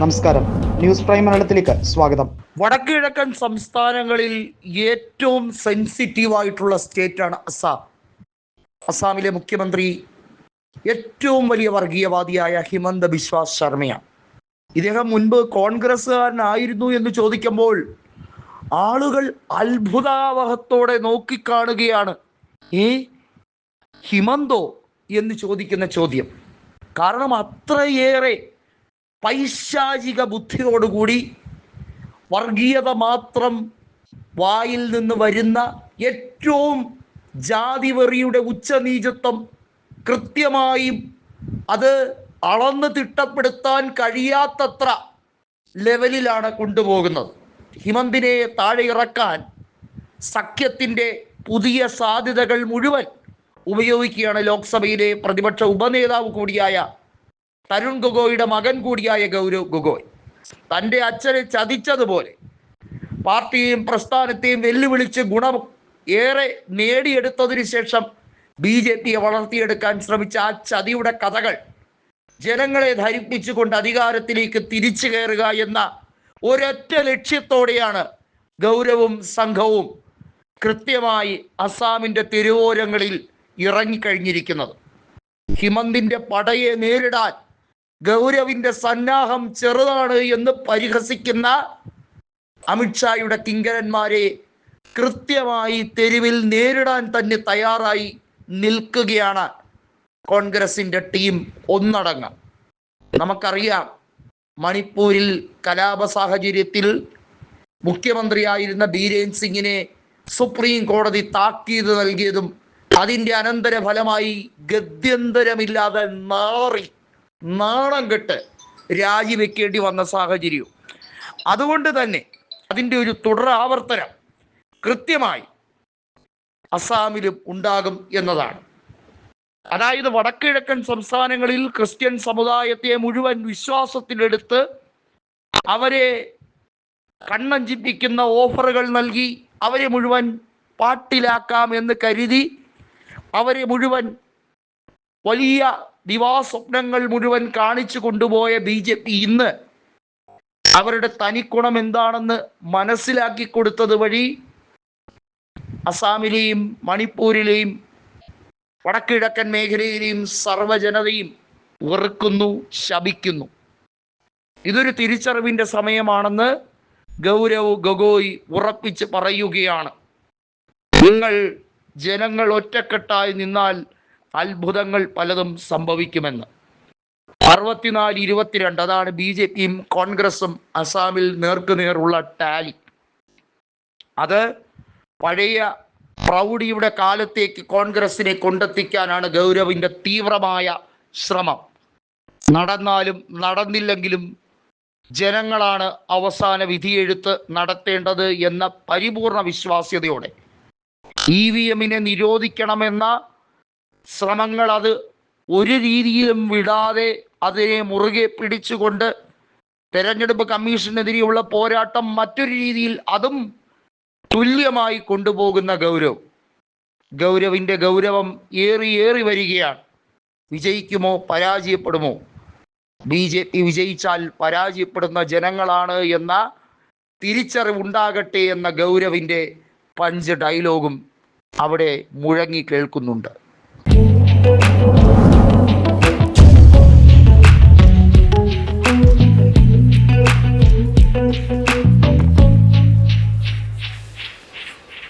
നമസ്കാരം. News prime മലയാളത്തിലേക്ക് സ്വാഗതം. വടക്കിഴക്കൻ സംസ്ഥാനങ്ങളിൽ ഏറ്റവും സെൻസിറ്റീവ് ആയിട്ടുള്ള സ്റ്റേറ്റാണ് അസാം. അസാമിലെ മുഖ്യമന്ത്രി ഏറ്റവും വലിയ വർഗീയവാദിയായ ഹിമന്ത ബിശ്വാസ് ശർമ്മയാണ്. ഇദ്ദേഹം മുൻപ് കോൺഗ്രസ്സുകാരനായിരുന്നു എന്ന് ചോദിക്കുമ്പോൾ ആളുകൾ അത്ഭുതാവഹത്തോടെ നോക്കിക്കാണുകയാണ്. ഏ ഹിമന്തോ എന്ന് ചോദിക്കുന്ന ചോദ്യം. കാരണം അത്രയേറെ പൈശാചിക ബുദ്ധിയോടുകൂടി വർഗീയത മാത്രം വായിൽ നിന്ന് വരുന്ന ഏറ്റവും ജാതിവെറിയുടെ ഉച്ചനീചത്വം കൃത്യമായും അത് അളന്ന് തിട്ടപ്പെടുത്താൻ കഴിയാത്തത്ര ലെവലിലാണ് കൊണ്ടുപോകുന്നത്. ഹിമന്തിനെ താഴെ ഇറക്കാൻ സഖ്യത്തിന്റെ പുതിയ സാധ്യതകൾ മുഴുവൻ ഉപയോഗിക്കുകയാണ് ലോക്സഭയിലെ പ്രതിപക്ഷ ഉപനേതാവ് കൂടിയായ തരുൺ ഗൊഗോയുടെ മകൻ കൂടിയായ ഗൗരവ് ഗൊഗോയ്. തന്റെ അച്ഛനെ ചതിച്ചതുപോലെ പാർട്ടിയെയും പ്രസ്ഥാനത്തെയും വെല്ലുവിളിച്ച് ഗുണം ഏറെ നേടിയെടുത്തതിനു ശേഷം ബി ജെ പിയെ വളർത്തിയെടുക്കാൻ ശ്രമിച്ച ആ ചതിയുടെ കഥകൾ ജനങ്ങളെ ധരിപ്പിച്ചുകൊണ്ട് അധികാരത്തിലേക്ക് തിരിച്ചു കയറുക എന്ന ഒരൊറ്റ ലക്ഷ്യത്തോടെയാണ് ഗൗരവും സംഘവും കൃത്യമായി അസാമിന്റെ തെരുവോരങ്ങളിൽ ഇറങ്ങിക്കഴിഞ്ഞിരിക്കുന്നത്. ഹിമന്തിന്റെ പടയെ നേരിടാൻ ഗൗരവിന്റെ സന്നാഹം ചെറുതാണ് എന്ന് പരിഹസിക്കുന്ന അമിത്ഷായുടെ കിങ്കരന്മാരെ കൃത്യമായി തെരുവിൽ നേരിടാൻ തന്നെ തയ്യാറായി നിൽക്കുകയാണ് കോൺഗ്രസിന്റെ ടീം ഒന്നടങ്ങ നമുക്കറിയാം മണിപ്പൂരിൽ കലാപ സാഹചര്യത്തിൽ മുഖ്യമന്ത്രിയായിരുന്ന ബീരേൻ സിംഗിനെ സുപ്രീം കോടതി താക്കീത് നൽകിയതും അതിന്റെ അനന്തര ഫലമായി ഗത്യന്തരമില്ലാതെ നാറി നാണം കെട്ട് രാജിവെക്കേണ്ടി വന്ന സാഹചര്യവും. അതുകൊണ്ട് തന്നെ അതിന്റെ ഒരു തുടർ ആവർത്തനം കൃത്യമായി അസാമിലും ഉണ്ടാകും എന്നതാണ്. അതായത് വടക്കിഴക്കൻ സംസ്ഥാനങ്ങളിൽ ക്രിസ്ത്യൻ സമുദായത്തെ മുഴുവൻ വിശ്വാസത്തിലെടുത്ത് അവരെ കണ്ണഞ്ചിപ്പിക്കുന്ന ഓഫറുകൾ നൽകി അവരെ മുഴുവൻ പാട്ടിലാക്കാം എന്ന് കരുതി അവരെ മുഴുവൻ വലിയ ദിവാസ്വപ്നങ്ങൾ മുഴുവൻ കാണിച്ചു കൊണ്ടുപോയ ബി ജെ പി ഇന്ന് അവരുടെ തനിക്കുണം എന്താണെന്ന് മനസ്സിലാക്കി കൊടുത്തത് വഴി അസാമിലെയും മണിപ്പൂരിലെയും വടക്കിഴക്കൻ മേഖലയിലെയും സർവജനതയും വെറുക്കുന്നു ശപിക്കുന്നു. ഇതൊരു തിരിച്ചറിവിന്റെ സമയമാണെന്ന് ഗൗരവ് ഗൊഗോയ് ഉറപ്പിച്ച് പറയുകയാണ്. നിങ്ങൾ ജനങ്ങൾ ഒറ്റക്കെട്ടായി നിന്നാൽ അത്ഭുതങ്ങൾ പലതും സംഭവിക്കുമെന്ന്. അറുപത്തിനാല് ഇരുപത്തിരണ്ട് അതാണ് ബി ജെ പിയും കോൺഗ്രസും അസാമിൽ നേർക്കുനേറുള്ള ടാലി. അത് പഴയ പ്രൗഢിയുടെ കാലത്തേക്ക് കോൺഗ്രസിനെ കൊണ്ടെത്തിക്കാനാണ് ഗൗരവിന്റെ തീവ്രമായ ശ്രമം. നടന്നാലും നടന്നില്ലെങ്കിലും ജനങ്ങളാണ് അവസാന വിധിയെഴുത്ത് നടത്തേണ്ടത് എന്ന പരിപൂർണ വിശ്വാസ്യതയോടെ. ഇ വി എമ്മിനെ നിരോധിക്കണമെന്ന ശ്രമങ്ങൾ അത് ഒരു രീതിയിലും വിടാതെ അതിനെ മുറുകെ പിടിച്ചുകൊണ്ട് തെരഞ്ഞെടുപ്പ് കമ്മീഷനെതിരെയുള്ള പോരാട്ടം മറ്റൊരു രീതിയിൽ അതും തുല്യമായി കൊണ്ടുപോകുന്ന ഗൗരവ്. ഗൗരവിന്റെ ഗൗരവം ഏറി ഏറി വരികയാണ്. വിജയിക്കുമോ പരാജയപ്പെടുമോ? ബി ജെ പി വിജയിച്ചാൽ പരാജയപ്പെടുന്ന ജനങ്ങളാണ് എന്ന തിരിച്ചറിവുണ്ടാകട്ടെ എന്ന ഗൗരവിന്റെ പഞ്ച് ഡയലോഗും അവിടെ മുഴങ്ങി കേൾക്കുന്നുണ്ട്. Thank you.